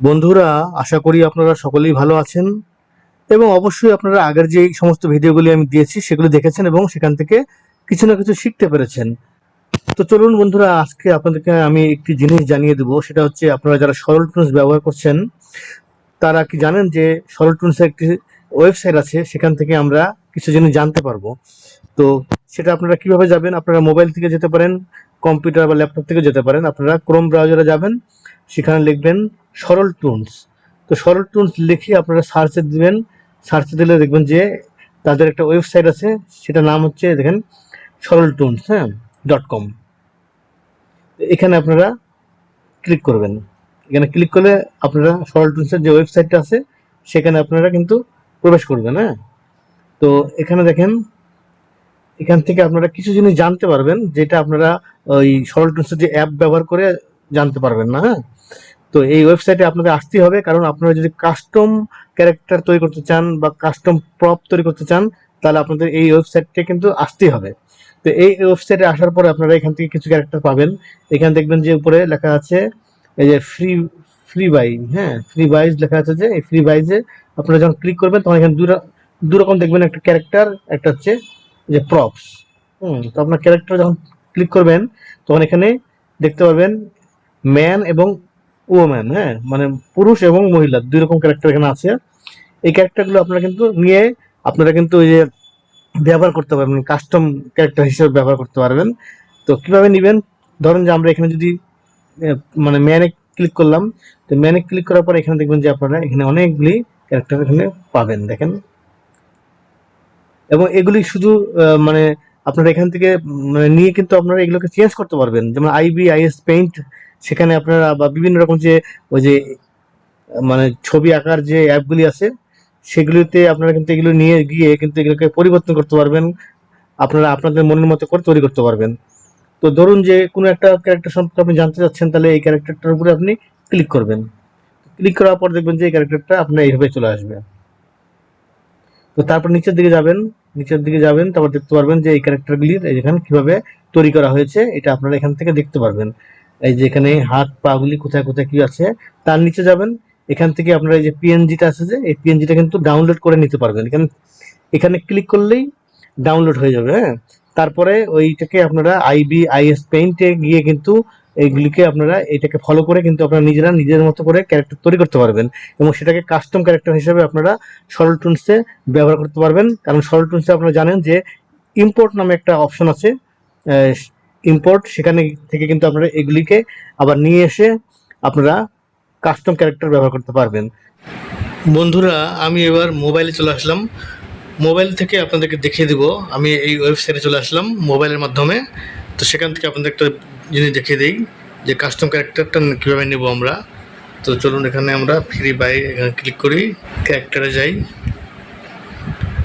বন্ধুরা, আশা করি আপনারা সকলেই ভালো আছেন এবং অবশ্যই আপনারা আগের যে সমস্ত ভিডিওগুলি আমি দিয়েছি সেগুলো দেখেছেন এবং সেখান থেকে কিছু না কিছু শিখতে পেরেছেন। তো চলুন বন্ধুরা, আজকে আপনাদেরকে আমি একটি জিনিস জানিয়ে দেবো, সেটা হচ্ছে আপনারা যারা সরল টুলস ব্যবহার করছেন, তারা কি জানেন যে সরল টুলসের একটি ওয়েবসাইট আছে, সেখান থেকে আমরা কিছু জিনিস জানতে পারব। তো সেটা আপনারা কীভাবে যাবেন? আপনারা মোবাইল থেকে যেতে পারেন, কম্পিউটার বা ল্যাপটপ থেকে যেতে পারেন। আপনারা ক্রোম ব্রাউজারে যাবেন সেখানে লিখবেন সরল টুলস তো সরল টুলস লিখে আপনারা সার্চে দিবেন। সার্চে দিলে দেখবেন যে তাদের একটা ওয়েবসাইট আছে, সেটার নাম হচ্ছে দেখেন সরল টুলস হ্যাঁ ডট কম এখানে আপনারা ক্লিক করবেন। এখানে ক্লিক করলে আপনারা সরল টুলসের যে ওয়েবসাইটটা আছে, সেখানে আপনারা কিন্তু প্রবেশ করবেন হ্যাঁ। তো এখানে দেখেন, এখান থেকে আপনারা কিছু জিনিস জানতে পারবেন, যেটা আপনারা ওই সরল টুলসের যে অ্যাপ ব্যবহার করে জানতে পারবেন না হ্যাঁ। তো এই ওয়েবসাইটে আপনাদের আসতেই হবে, কারণ আপনারা যদি কাস্টম ক্যারেক্টার তৈরি করতে চান বা কাস্টম প্রপ তৈরি করতে চান, তাহলে আপনাদের এই ওয়েবসাইটে কিন্তু আসতেই হবে। তো এই ওয়েবসাইটে আসার পরে আপনারা এখান থেকে কিছু ক্যারেক্টার পাবেন। এখানে দেখবেন যে উপরে লেখা আছে, এই যে ফ্রি ফ্রি বাই হ্যাঁ ফ্রি বাইজ লেখা আছে যে, এই ফ্রি বাইজে আপনারা যখন ক্লিক করবেন, তখন এখানে দু রকম দেখবেন একটা ক্যারেক্টার একটা হচ্ছে যে প্রপস হুম, তো আপনার ক্যারেক্টার যখন ক্লিক করবেন, তখন এখানে দেখতে পারবেন ম্যান এবং ওম্যান হ্যাঁ? মানে পুরুষ এবং মহিলা, দুই রকম ক্যারেক্টার এখানে আছে। এই ক্যারেক্টারগুলো আপনারা কিন্তু নিয়ে আপনারা কিন্তু ওই যে ব্যবহার করতে পারবেন কাস্টম ক্যারেক্টার হিসেবে ব্যবহার করতে পারবেন। তো কীভাবে নেবেন? ধরেন যে আমরা এখানে যদি মানে ম্যানে ক্লিক করলাম, তো ম্যানে ক্লিক করার পরে এখানে দেখবেন যে আপনারা এখানে অনেকগুলি ক্যারেক্টার এখানে পাবেন, দেখেন। এবং এগুলি শুধু মানে আপনারা এখান থেকে মানে নিয়ে কিন্তু আপনারা এগুলোকে চেঞ্জ করতে পারবেন। যেমন আইবি আইএস পেইন্ট সেখানে আপনারা বা বিভিন্ন রকম যে, ওই যে মানে ছবি আঁকার যে অ্যাপগুলি আছে, সেগুলিতে আপনারা কিন্তু এগুলো নিয়ে গিয়ে কিন্তু এগুলোকে পরিবর্তন করতে পারবেন। আপনারা আপনাদের মনের মতো করে তৈরি করতে পারবেন। তো ধরুন যে, কোনো একটা ক্যারেক্টার সম্পর্কে আপনি জানতে চাচ্ছেন, তাহলে এই ক্যারেক্টারটার উপরে আপনি ক্লিক করবেন। ক্লিক করার পর দেখবেন যে, এই ক্যারেক্টারটা আপনার এইভাবে চলে আসবে। তো তারপর নিচের দিকে যাবেন, নিচের দিকে যাবেন, তারপর দেখতে পারবেন যে, এই ক্যারেক্টারগুলির এখানে কীভাবে তৈরি করা হয়েছে, এটা আপনারা এখান থেকে দেখতে পারবেন। এই যে এখানে হাত পা গুলি কোথায় কোথায় কি আছে, তার নিচে যাবেন। এখান থেকে আপনারা এই যে পিএনজিটা আছে যে, এই পিএনজিটা কিন্তু ডাউনলোড করে নিতে পারবেন। এখানে এখানে ক্লিক করলেই ডাউনলোড হয়ে যাবে হ্যাঁ? তারপরে ওইটাকে আপনারা আইবি আইএস পেইন্টে গিয়ে কিন্তু এইগুলিকে আপনারা এটাকে ফলো করে কিন্তু আপনারা নিজেরা নিজের মতো করে ক্যারেক্টার তৈরি করতে পারবেন এবং সেটাকে কাস্টম ক্যারেক্টার হিসেবে আপনারা সরল টুলসে ব্যবহার করতে পারবেন। কারণ সরল টুলসে আপনারা জানেন যে ইম্পোর্ট নামে একটা অপশন আছে ইম্পোর্ট সেখানে থেকে কিন্তু আপনারা এগুলিকে আবার নিয়ে এসে আপনারা কাস্টম ক্যারেক্টার ব্যবহার করতে পারবেন। বন্ধুরা, আমি এবার মোবাইলে চলে আসলাম। মোবাইল থেকে আপনাদেরকে দেখিয়ে দিব। আমি এই ওয়েবসাইটে চলে আসলাম মোবাইলের মাধ্যমে। তো সেখান থেকে আপনাদের একটা জিনিস দেখিয়ে দিই, যে কাস্টম ক্যারেক্টারটা কীভাবে নেব আমরা। তো চলুন এখানে আমরা ফ্রি বাই এখানে ক্লিক করি ক্যারেক্টারে যাই।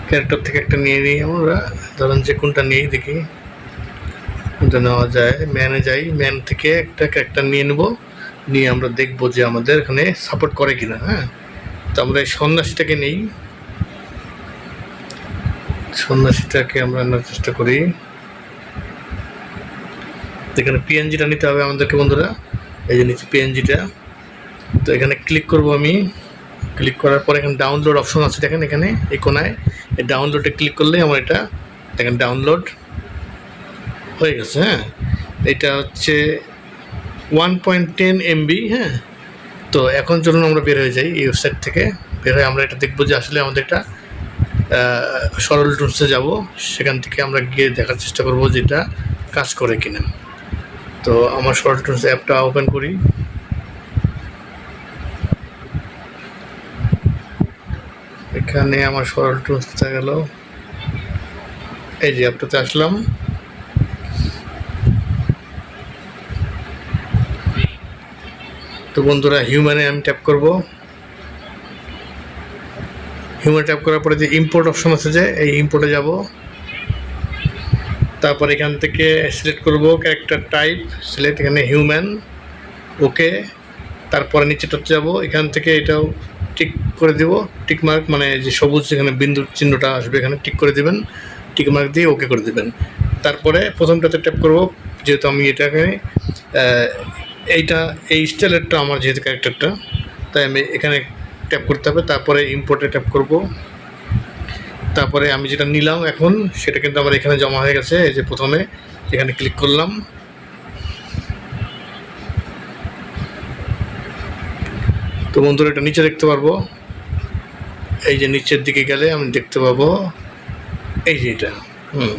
ক্যারেক্টার থেকে একটা নিয়ে নিই আমরা। ধরেন যে কোনটা নিয়েই দেখি। কোনটা নেওয়া যায় ম্যানে যাই ম্যান থেকে একটা ক্যারেক্টার নিয়ে নেব। নিয়ে আমরা দেখব যে আমাদের এখানে সাপোর্ট করে কিনা হ্যাঁ? তো আমরা এই সন্ন্যাসীটাকে নেই। সন্ন্যাসীটাকে আমরা নেওয়ার চেষ্টা করি। এখানে পিএনজিটা নিতে হবে আমাদেরকে, বন্ধুরা। এই যে নিচে পিএনজিটা তো এখানে ক্লিক করব আমি। ক্লিক করার পর এখানে ডাউনলোড অপশন আছে, দেখেন এখানে, এই কোনায়। এই ডাউনলোডে ক্লিক করলেই আমার এটা, দেখেন ডাউনলোড হয়ে গেছে হ্যাঁ? এটা হচ্ছে ওয়ান পয়েন্ট টেন এমবি হ্যাঁ? তো এখন চলুন আমরা বের হয়ে যাই এই ওয়েবসাইট থেকে। বের হয়ে আমরা এটা দেখব যে আসলে আমাদের এটা সরল টুলসে যাব। সেখান থেকে আমরা গিয়ে দেখার চেষ্টা করব যে এটা কাজ করে কিনা। তো আমার সরল টুলস অ্যাপটা ওপেন করি। এখানে আমার সরল টুলস কোথায় গেল। এই যে অ্যাপটাতে আসলাম। তো বন্ধুরা হিউম্যানে আমি ট্যাপ করব। হিউম্যান ট্যাপ করার পরে যে ইম্পোর্ট অপশন আছে যে, এই ইম্পোর্টে যাব। তারপর এখান থেকে সিলেক্ট করব ক্যারেক্টার টাইপ সিলেক্ট এখানে হিউম্যান ওকে তারপরে নিচে নিচেটাতে যাব, এখান থেকে এটাও টিক করে দেব। টিক মার্ক মানে যে সবুজ এখানে বিন্দুর চিহ্নটা আসবে, এখানে টিক করে দেবেন। টিক মার্ক দিয়ে ওকে করে দেবেন। তারপরে প্রথমটাতে ট্যাপ করব, যেহেতু আমি এটাকে এইটা, এই স্টাইলেরটা আমার যেহেতু ক্যারেক্টারটা তাই আমি এখানে ট্যাপ করতে হবে, তারপরে ইম্পোর্টে ট্যাপ করব। তারপরে আমি যেটা নিলাম এখন, সেটা কিন্তু আমার এখানে জমা হয়ে গেছে, এই যে প্রথমে, এখানে ক্লিক করলাম। তো বন্ধুরা, এটা নিচে দেখতে পারব। এই যে নিচের দিকে গেলে আমি দেখতে পাবো। এই যে এটা, হুম।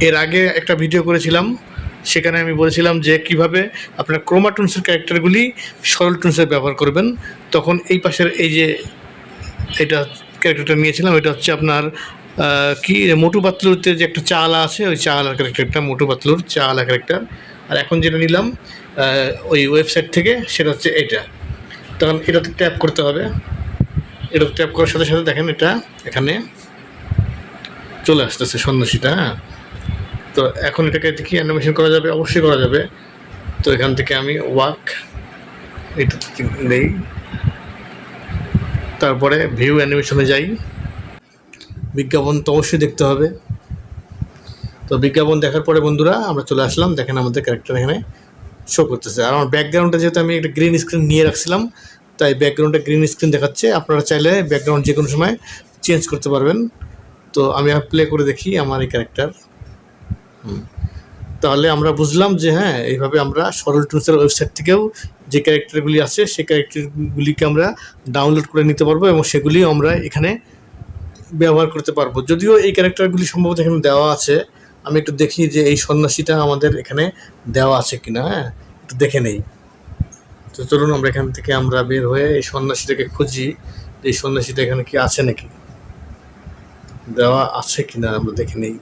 এর আগে একটা ভিডিও করেছিলাম সেখানে আমি বলেছিলাম যে কীভাবে আপনার ক্রোমাটুন্সের ক্যারেক্টারগুলি সরল টুন্সের ব্যবহার করবেন। তখন এই পাশের এই যে এটা ক্যারেক্টারটা নিয়েছিলাম, এটা হচ্ছে আপনার কি মোটু পাতলুরতে যে একটা চা আলা আছে, ওই চা আলার ক্যারেক্টারটা মোটু পাতলুর চা আলা ক্যারেক্টার আর এখন যেটা নিলাম ওই ওয়েবসাইট থেকে, সেটা হচ্ছে এটা। তখন এটাতে ট্যাপ করতে হবে। এটা ট্যাপ করার সাথে সাথে দেখেন এটা এখানে চলে আসতেছে সন্ন্যাসীটা হ্যাঁ। তো এখন এটাকে কি অ্যানিমেশন করা যাবে? অবশ্যই করা যাবে। তো এখান থেকে আমি ওয়াক এটা নেই তারপরে ভিউ অ্যানিমেশনে যাই। বিজ্ঞাপন তো অবশ্যই দেখতে হবে। তো বিজ্ঞাপন দেখার পরে বন্ধুরা, আমরা চলে আসলাম। দেখেন আমাদের ক্যারেক্টার এখানে শো করতেছে। আর আমার ব্যাকগ্রাউন্ডটা যেহেতু আমি একটা গ্রিন স্ক্রিন নিয়ে রাখছিলাম, তাই ব্যাকগ্রাউন্ডটা গ্রিন স্ক্রিন দেখাচ্ছে। আপনারা চাইলে ব্যাকগ্রাউন্ড যে কোনো সময় চেঞ্জ করতে পারবেন। তো আমি প্লে করে দেখি আমার এই ক্যারেক্টার তাহলে আমরা বুঝলাম যে হ্যাঁ এইভাবে আমরা সরল টুলসের ওয়েবসাইট থেকেও যে ক্যারেক্টারগুলি আছে, সেই ক্যারেক্টারগুলিকে আমরা ডাউনলোড করে নিতে পারব এবং সেগুলি আমরা এখানে ব্যবহার করতে পারব। যদিও এই ক্যারেক্টারগুলি সম্ভবত এখানে দেওয়া আছে। আমি একটু দেখি যে এই সন্ন্যাসীটা আমাদের এখানে দেওয়া আছে কিনা হ্যাঁ? একটু দেখে নেই। তো চলুন আমরা এখান থেকে আমরা বের হয়ে এই সন্ন্যাসীটাকে খুঁজি এই সন্ন্যাসীটা এখানে কি আছে নাকি? দেওয়া আছে কিনা আমরা দেখে নেই।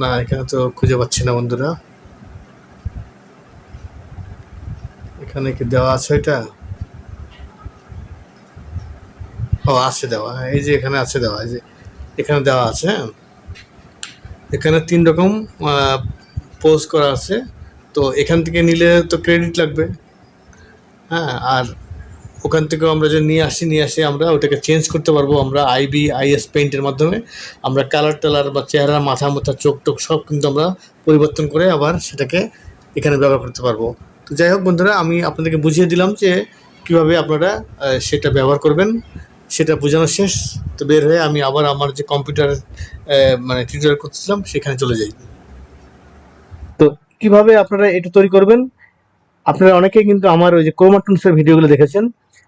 না, এখানে তো খুঁজে পাচ্ছি না বন্ধুরা। এখানে কি দেওয়া আছে এটা ও, আছে দেওয়া। এই যে এখানে আছে দেওয়া, এই যে এখানে দেওয়া আছে হ্যাঁ? এখানে তিন রকম পোস্ট করা আছে। তো এখান থেকে নিলে তো ক্রেডিট লাগবে। হ্যাঁ আর ওখান থেকেও আমরা যে নিয়ে আসি নিয়ে আসি আমরা ওটাকে চেঞ্জ করতে পারব। আমরা আইবি আইএস পেইন্টের মাধ্যমে আমরা কালার টালার বা চেহারা, মাথা মাথা, চোখ টোক সব কিন্তু আমরা পরিবর্তন করে আবার সেটাকে এখানে ব্যবহার করতে পারব। তো যাই হোক বন্ধুরা, আমি আপনাদেরকে বুঝিয়ে দিলাম যে কীভাবে আপনারা সেটা ব্যবহার করবেন, সেটা বোঝানো শেষ। তো বের হয়ে আমি আবার আমার যে কম্পিউটার মানে টিউটোরিয়াল করতেছিলাম, সেখানে চলে যাই। তো কীভাবে আপনারা এটা তৈরি করবেন? আপনারা অনেকেই কিন্তু আমার ওই যে ক্রোমাটুন্সের ভিডিওগুলো দেখেছেন।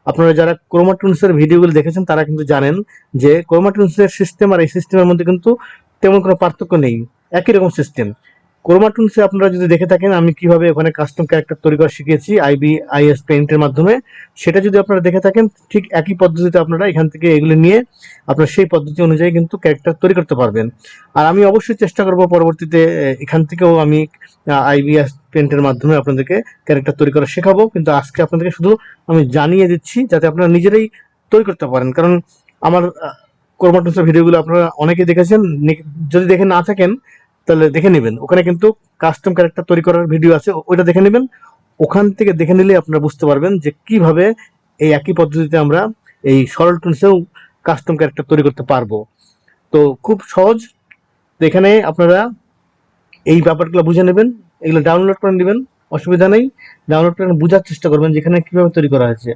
আপনারা যারা ক্রোমাটুন্সের ভিডিওগুলো দেখেছেন, তারা কিন্তু জানেন যে ক্রোমাটুন্সের সিস্টেম আর এই সিস্টেমের মধ্যে কিন্তু তেমন কোনো পার্থক্য নেই। একই রকম সিস্টেম ক্রোমাটুন্সে আপনারা যদি দেখে থাকেন, আমি কীভাবে ওখানে কাস্টম ক্যারেক্টার তৈরি করা শিখিয়েছি আইবি আইএস পেইন্টের মাধ্যমে, সেটা যদি আপনারা দেখে থাকেন, ঠিক একই পদ্ধতিতে আপনারা এখান থেকে এগুলো নিয়ে আপনারা সেই পদ্ধতি অনুযায়ী কিন্তু ক্যারেক্টার তৈরি করতে পারবেন। আর আমি অবশ্যই চেষ্টা করব পরবর্তীতে এখান থেকেও আমি আইবিএস পেন্টের মাধ্যমে আপনাদেরকে ক্যারেক্টার তৈরি করা শেখাবো। কিন্তু আজকে আপনাদেরকে শুধু আমি জানিয়ে দিচ্ছি, যাতে আপনারা নিজেরাই তৈরি করতে পারেন। কারণ আমার কর্মাটুসের ভিডিওগুলো আপনারা অনেকেই দেখেছেন। যদি দেখে না থাকেন তাহলে দেখে নেবেন। ওখানে কিন্তু কাস্টম ক্যারেক্টার তৈরি করার ভিডিও আছে ওইটা দেখে নেবেন। ওখান থেকে দেখে নিলে আপনারা বুঝতে পারবেন যে কীভাবে এই একই পদ্ধতিতে আমরা এই সরল টুলসেও কাস্টম ক্যারেক্টার তৈরি করতে পারব। তো খুব সহজ। এখানে আপনারা এই ব্যাপারগুলো বুঝে নেবেন, এগুলো ডাউনলোড করে নেবেন। অসুবিধা নেই। ডাউনলোড করে বোঝার চেষ্টা করবেন যেখানে কীভাবে তৈরি করা হয়েছে।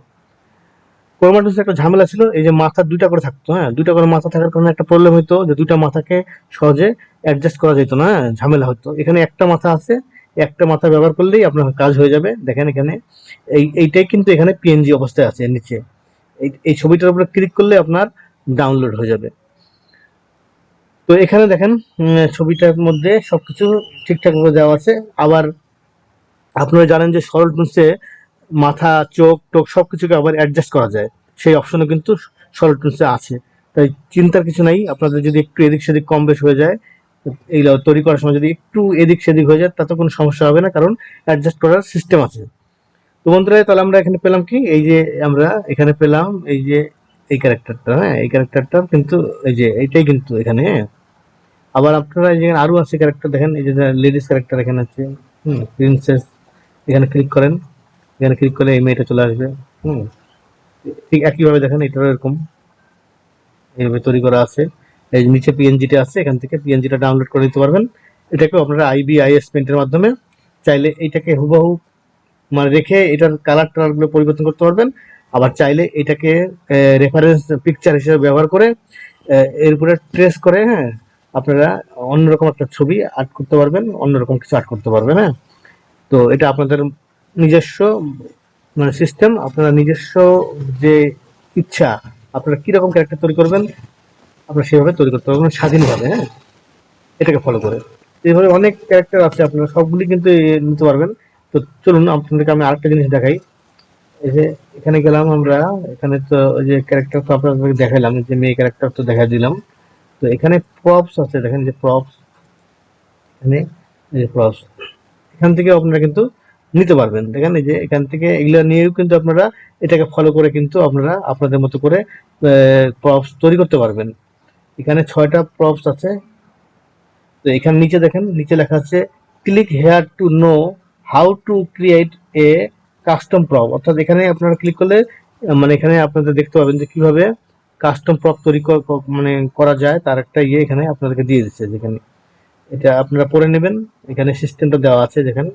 কোরমাটুসে একটা ঝামেলা ছিল, এই যে মাথা দুইটা করে থাকতো হ্যাঁ? দুইটা করে মাথা থাকার কারণে একটা প্রবলেম হতো যে দুইটা মাথাকে সহজে অ্যাডজাস্ট করা যেত না হ্যাঁ? ঝামেলা হতো। এখানে একটা মাথা আছে, একটা মাথা ব্যবহার করলেই আপনার কাজ হয়ে যাবে। দেখেন এখানে, এই, এইটাই কিন্তু এখানে পিএনজি অবস্থায় আছে নিচে। এই ছবিটার উপরে ক্লিক করলে আপনার ডাউনলোড হয়ে যাবে। তো এখানে দেখেন ছবিটার মধ্যে সবকিছু ঠিকঠাক ভাবে দেওয়া আছে। আবার আপনারা জানেন যে সরল টুলসে মাথা, চোখ, টোক সব কিছুকে আবার অ্যাডজাস্ট করা যায়। সেই অপশনও কিন্তু টুলসে আছে। তাই চিন্তার কিছু নাই, আপনাদের যদি একটু এদিক সেদিক কম বেশ হয়ে যায় এইগুলো তৈরি করার সময় যদি একটু এদিক সেদিক হয়ে যায়, তাতে কোনো সমস্যা হবে না, কারণ অ্যাডজাস্ট করার সিস্টেম আছে। তো বন্ধুরা, তাহলে আমরা এখানে পেলাম কি? এই যে আমরা এখানে পেলাম এই যে এই ক্যারেক্টারটা হ্যাঁ? এই ক্যারেক্টারটা কিন্তু এই যে এইটাই কিন্তু এখানে হ্যাঁ? আবার আপনারা এই যে আরও আছে ক্যারেক্টার দেখেন, এই যে লেডিস ক্যারেক্টার এখানে আছে, হুম প্রিন্সেস এখানে ক্লিক করেন। এখানে ক্লিক করলে এই মেয়েটা চলে আসবে। হুম। ঠিক একইভাবে দেখেন, এটারও এরকম। এইভাবে তৈরি করা আছে। এই নিচে পিএনজিটা আছে, এখান থেকে পিএনজিটা ডাউনলোড করে নিতে পারবেন। এটাকেও আপনারা আইবিআইএস পেন্টের মাধ্যমে চাইলে এইটাকে হুবহু মানে রেখে এটার কালার টালারগুলো পরিবর্তন করতে পারবেন। আবার চাইলে এটাকে রেফারেন্স পিকচার হিসেবে ব্যবহার করে এর উপরে ট্রেস করে হ্যাঁ আপনারা অন্যরকম একটা ছবি আর্ট করতে পারবেন, অন্যরকম কিছু আর্ট করতে পারবেন হ্যাঁ। তো এটা আপনাদের নিজস্ব মানে সিস্টেম আপনারা নিজস্ব যে ইচ্ছা, আপনারা কীরকম ক্যারেক্টার তৈরি করবেন, আপনারা সেভাবে তৈরি করতে পারবেন, স্বাধীনভাবে হ্যাঁ? এটাকে ফলো করে। এইভাবে অনেক ক্যারেক্টার আছে, আপনারা সবগুলি কিন্তু নিতে পারবেন। তো চলুন, আপনাদেরকে আমি আরেকটা জিনিস দেখাই। এই যে, এখানে গেলাম আমরা, এখানে তো ওই যে ক্যারেক্টার তো আপনাদেরকে দেখাইলাম এই যে মেয়ে ক্যারেক্টার তো দেখা দিলাম। তো এখানে প্রপস আছে, দেখেন যে প্রপস এখানে, এই যে প্রপস এখান থেকে আপনারা কিন্তু নিতে পারবেন। দেখেন এই যে এখান থেকে এগুলো নিয়েও কিন্তু আপনারা এটাকে ফলো করে কিন্তু আপনারা আপনাদের মতো করে প্রপস তৈরি করতে পারবেন। এখানে ছয়টা প্রপস আছে। তো এখানে নিচে দেখেন, নিচে লেখা আছে click here to know how to create a custom prop অর্থাৎ এখানে আপনারা ক্লিক করলে মানে এখানে আপনাদের দেখতে পাবেন যে কীভাবে কাস্টম প্রপ তৈরি মানে করা যায়। তার একটা ইয়ে এখানে আপনাদেরকে দিয়ে দিচ্ছে যেখানে। এটা আপনারা পড়ে নেবেন। এখানে সিস্টেমটা দেওয়া আছে যেখানে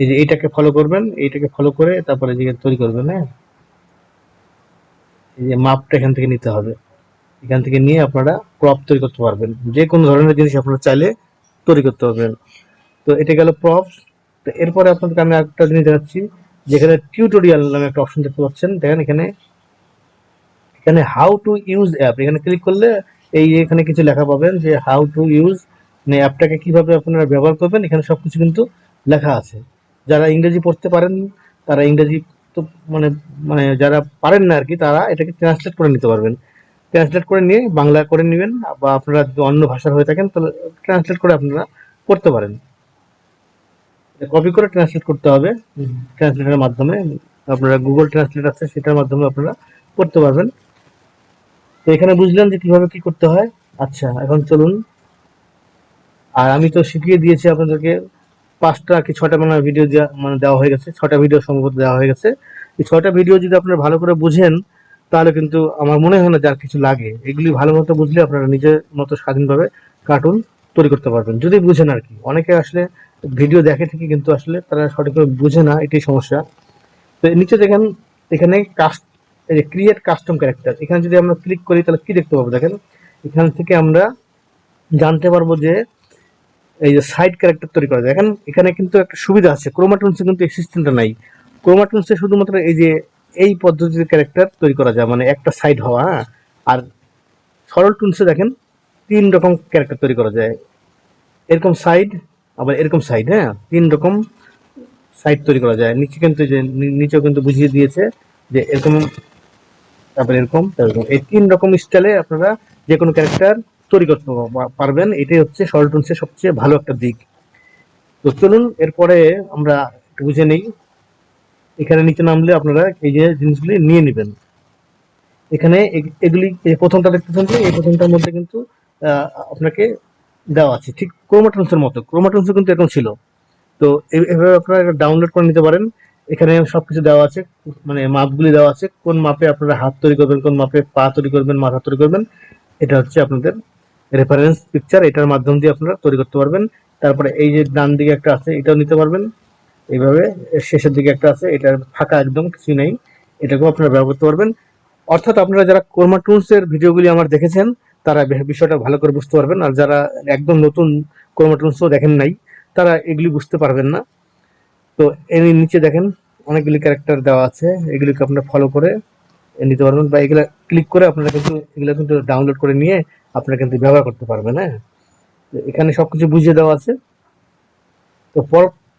এই যে এইটাকে ফলো করবেন, এইটাকে ফলো করে তারপরে যে তৈরি করবেন হ্যাঁ? এই যে মাপটা এখান থেকে নিতে হবে। এখান থেকে নিয়ে আপনারা প্রপ তৈরি করতে পারবেন। যে কোনো ধরনের জিনিস আপনারা চাইলে তৈরি করতে পারবেন। তো এটা গেল প্রপ তো এরপরে আপনাদেরকে আমি একটা জিনিস দেখাচ্ছি। যেখানে টিউটোরিয়াল নামে একটা অপশন দেখতে পাচ্ছেন। দেখেন এখানে এখানে হাউ টু ইউজ অ্যাপ এখানে ক্লিক করলে এই এখানে কিছু লেখা পাবেন যে হাউ টু ইউজ মানে অ্যাপটাকে কীভাবে আপনারা ব্যবহার করবেন, এখানে সব কিছু কিন্তু লেখা আছে। যারা ইংরেজি পড়তে পারেন, তারা ইংরেজি তো মানে মানে যারা পারেন না আর কি তারা এটাকে ট্রান্সলেট করে নিতে পারবেন। ট্রান্সলেট করে নিয়ে বাংলা করে নেবেন, বা আপনারা যদি অন্য ভাষার হয়ে থাকেন, তাহলে ট্রান্সলেট করে আপনারা করতে পারেন। কপি করে ট্রান্সলেট করতে হবে। ট্রান্সলেটের মাধ্যমে আপনারা গুগল ট্রান্সলেট আছে, সেটার মাধ্যমে আপনারা করতে পারবেন। তো এখানে বুঝলেন যে কীভাবে কি করতে হয়? আচ্ছা এখন চলুন। আর আমি তো শিখিয়ে দিয়েছি আপনাদেরকে পাঁচটা কি ছটা মানে ভিডিও মানে দেওয়া হয়ে গেছে। ছটা ভিডিও সম্ভবত দেওয়া হয়ে গেছে। এই ছটা ভিডিও যদি আপনারা ভালো করে বুঝেন, তাহলে কিন্তু আমার মনে হয় না যার কিছু লাগে। এগুলি ভালো মতো বুঝলে আপনারা নিজের মতো স্বাধীনভাবে কার্টুন তৈরি করতে পারবেন। যদি বুঝেন আর কি। অনেকে আসলে ভিডিও দেখে থেকে কিন্তু আসলে তারা সঠিকভাবে বুঝে না, এটাই সমস্যা। তো নিচে দেখেন, এখানে কাস্ট এই যে ক্রিয়েট কাস্টম ক্যারেক্টার এখানে যদি আমরা ক্লিক করি, তাহলে কি দেখতে পাবো দেখেন? এখান থেকে আমরা জানতে পারব যে এই যে সাইড ক্যারেক্টার তৈরি করা যায়। এখন এখানে কিন্তু একটা সুবিধা আছে। ক্রোমাটনসে কিন্তু এই সিস্টেমটা নাই। ক্রোমাটনসে শুধুমাত্র এই যে এই পদ্ধতির ক্যারেক্টার তৈরি করা যায়। মানে একটা সাইড হওয়া হ্যাঁ? আর সরল টুলসে দেখেন, তিন রকম ক্যারেক্টার তৈরি করা যায়। এরকম সাইড আবার এরকম সাইড হ্যাঁ? তিন রকম সাইড তৈরি করা যায়। নিচে কিন্তু যে নিচেও কিন্তু বুঝিয়ে দিয়েছে যে এরকম, তারপরে এরকম এরকম। এই তিন রকম স্টাইলে আপনারা যে কোনো ক্যারেক্টার তৈরি করতে পারবেন, এটাই হচ্ছে সরল সবচেয়ে ভালো একটা দিক। তো চলুন, এরপরে আমরা বুঝে নেই। এখানে নিচে নামলে আপনারা এই যে জিনিসগুলি নিয়ে নেবেন। এখানে এগুলি প্রথমটা দেখতেছেন যে এই প্রথমটার মধ্যে কিন্তু আপনাকে দেওয়া আছে। ঠিক ক্রোমাটনসের মতো। ক্রোমাটনসও কিন্তু এরকম ছিল। তো এভাবে আপনারা ডাউনলোড করে নিতে পারেন। এখানে সবকিছু দেওয়া আছে মানে মাপগুলি দেওয়া আছে। কোন মাপে আপনারা হাত তৈরি করবেন, কোন মাপে পা তৈরি করবেন, মাথা তৈরি করবেন, এটা হচ্ছে আপনাদের রেফারেন্স পিকচার এটার মাধ্যম দিয়ে আপনারা তৈরি করতে পারবেন। তারপরে এই যে ডান দিকে একটা আছে, এটাও নিতে পারবেন। এইভাবে শেষের দিকে একটা আছে, এটার ফাঁকা একদম কিছু নেই। এটাকেও আপনারা ব্যবহার করতে পারবেন। অর্থাৎ আপনারা যারা কোরমা টুলস এর ভিডিওগুলি আমার দেখেছেন, তারা বিষয়টা ভালো করে বুঝতে পারবেন। আর যারা একদম নতুন কোরমা টুলসও দেখেন নাই, তারা এগুলি বুঝতে পারবেন না। তো এর নিচে দেখেন, অনেকগুলি ক্যারেক্টার দেওয়া আছে। এগুলিকে আপনারা ফলো করে নিতে পারবেন বা এগুলা ক্লিক করে আপনারা কিন্তু এগুলো কিন্তু ডাউনলোড করে নিয়ে আপনারা কিন্তু ব্যবহার করতে পারবেন হ্যাঁ? তো এখানে সবকিছু বুঝিয়ে দেওয়া আছে। তো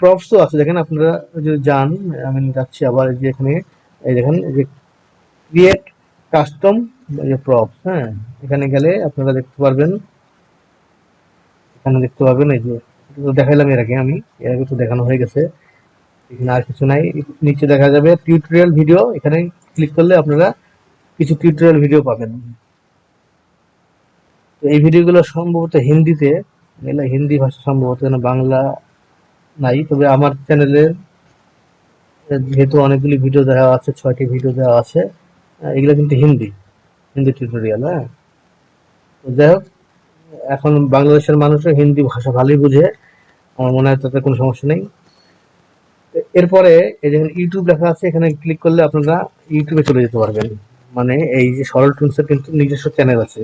প্রপসও আছে, দেখেন আপনারা যদি যান, আমি যাচ্ছি আবার যে এখানে, এই দেখেন যে ক্রিয়েট কাস্টম যে প্রপস হ্যাঁ? এখানে গেলে আপনারা দেখতে পারবেন। এখানে দেখতে পাবেন এই যে তো দেখাইলাম এর আগে আমি, এর আগে তো দেখানো হয়ে গেছে। এখানে আর কিছু নাই, নিচে দেখা যাবে টিউটোরিয়াল ভিডিও এখানে ক্লিক করলে আপনারা কিছু টিউটোরিয়াল ভিডিও পাবেন। তো এই ভিডিওগুলো সম্ভবত হিন্দিতে এগুলো হিন্দি ভাষা সম্ভবত, কেন বাংলা নাই। তবে আমার চ্যানেলে যেহেতু অনেকগুলি ভিডিও দেওয়া আছে, ছয়টি ভিডিও দেওয়া আছে এগুলো কিন্তু হিন্দি হিন্দি টিউটোরিয়াল হ্যাঁ? তো যাই হোক, এখন বাংলাদেশের মানুষও হিন্দি ভাষা ভালোই বুঝে। আমার মনে হয় তাতে কোনো সমস্যা নেই। এরপরে এই যেখানে ইউটিউব লেখা আছে, এখানে ক্লিক করলে আপনারা ইউটিউবে চলে যেতে পারবেন। মানে এই যে সরল টুলসের কিন্তু নিজস্ব চ্যানেল আছে।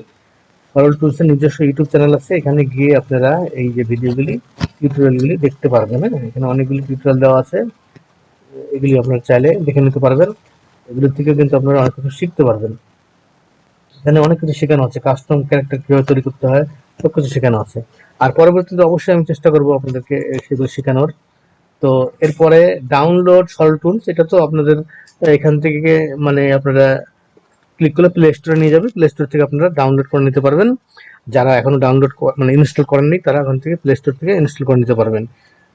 সরল টুলসের নিজস্ব ইউটিউব চ্যানেল আছে, এখানে গিয়ে আপনারা এই যে ভিডিওগুলি টিউটোরিয়ালগুলি দেখতে পারবেন। হ্যাঁ এখানে অনেকগুলি টিউটোরিয়াল দেওয়া আছে। এগুলি আপনারা চাইলে দেখে নিতে পারবেন। এগুলোর থেকে কিন্তু আপনারা অনেক কিছু শিখতে পারবেন। এখানে অনেক কিছু শেখানো আছে। কাস্টম ক্যারেক্টার কীভাবে তৈরি করতে হয় সব কিছু শেখানো আছে। আর পরবর্তীতে অবশ্যই আমি চেষ্টা করব আপনাদেরকে সেগুলো শেখানোর। তো এরপরে ডাউনলোড সরল টুলস এটা তো আপনাদের, এখান থেকে মানে আপনারা ক্লিক করলে প্লে স্টোরে নিয়ে যাবে। প্লে স্টোর থেকে আপনারা ডাউনলোড করে নিতে পারবেন। যারা এখনও ডাউনলোড মানে ইনস্টল করেননি, তারা ওখান থেকে প্লে স্টোর থেকে ইনস্টল করে নিতে পারবেন।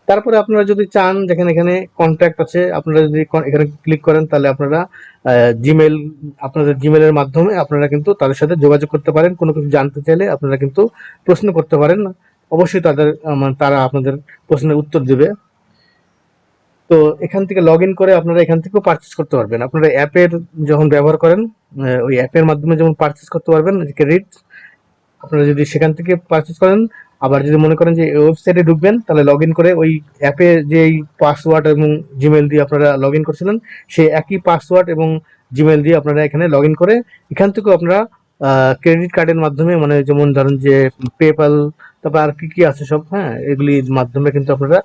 তারপরে আপনারা যদি চান, যেখানে এখানে কন্ট্যাক্ট আছে, আপনারা যদি এখানে ক্লিক করেন, তাহলে আপনারা জিমেল আপনাদের জিমেলের মাধ্যমে আপনারা কিন্তু তাদের সাথে যোগাযোগ করতে পারেন। কোনো কিছু জানতে চাইলে আপনারা কিন্তু প্রশ্ন করতে পারেন। অবশ্যই তাদের মানে তারা আপনাদের প্রশ্নের উত্তর দেবে। তো এখান থেকে লগ ইন করে আপনারা এখান থেকেও পারচেস করতে পারবেন। আপনারা অ্যাপের যখন ব্যবহার করেন ওই অ্যাপের মাধ্যমে যেমন পারচেস করতে পারবেন ক্রেডিট আপনারা যদি সেখান থেকে পারচেস করেন, আবার যদি মনে করেন যে ওয়েবসাইটে ঢুকবেন, তাহলে লগ করে ওই অ্যাপে যে পাসওয়ার্ড এবং জিমেল দিয়ে আপনারা লগ করছিলেন, সেই একই পাসওয়ার্ড এবং জিমেল দিয়ে আপনারা এখানে লগ করে এখান থেকেও আপনারা ক্রেডিট কার্ডের মাধ্যমে মানে যেমন ধরেন যে পেপাল তারপর আর কি কি আছে সব হ্যাঁ এগুলির মাধ্যমে কিন্তু আপনারা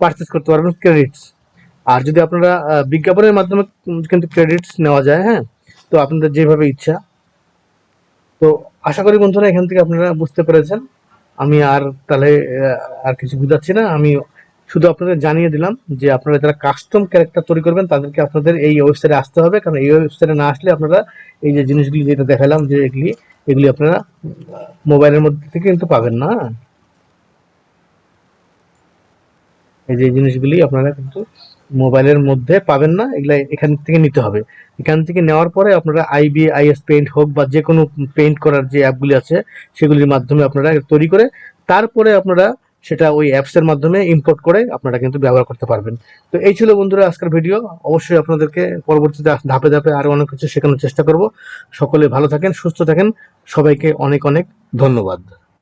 পারচেস করতে পারবেন ক্রেডিটস আর যদি আপনারা বিজ্ঞাপনের মাধ্যমে কিন্তু ক্রেডিটস নেওয়া যায় হ্যাঁ? তো আপনাদের যেভাবে ইচ্ছা। তো আশা করি বন্ধুরা এখান থেকে আপনারা বুঝতে পেরেছেন। আমি আর তাহলে আর কিছু বুঝাচ্ছি না। আমি শুধু আপনাদের জানিয়ে দিলাম যে আপনারা যারা কাস্টম ক্যারেক্টার তৈরি করবেন, তাদেরকে আপনাদের এই ওয়েবসাইটে আসতে হবে। কারণ এই ওয়েবসাইটে না আসলে আপনারা এই যে জিনিসগুলি যেটা দেখালাম যে এগুলি এগুলি আপনারা মোবাইলের মধ্যে থেকে কিন্তু পাবেন না এই যে জিনিসগুলি আপনারা কিন্তু মোবাইলের মধ্যে পাবেন না, এগুলা এখান থেকে নিতে হবে। এখান থেকে নেওয়ার পরে আপনারা আইবি আইএস পেইন্ট হোক বা যে কোনো পেইন্ট করার যে অ্যাপগুলি আছে, সেগুলির মাধ্যমে আপনারা তৈরি করে তারপরে আপনারা সেটা ওই অ্যাপসের মাধ্যমে ইম্পোর্ট করে আপনারা কিন্তু ব্যবহার করতে পারবেন। তো এই ছিল বন্ধুরা আজকের ভিডিও অবশ্যই আপনাদেরকে পরবর্তীতে ধাপে ধাপে আরও অনেক কিছু শেখানোর চেষ্টা করব। সকলে ভালো থাকেন, সুস্থ থাকেন। সবাইকে অনেক অনেক ধন্যবাদ।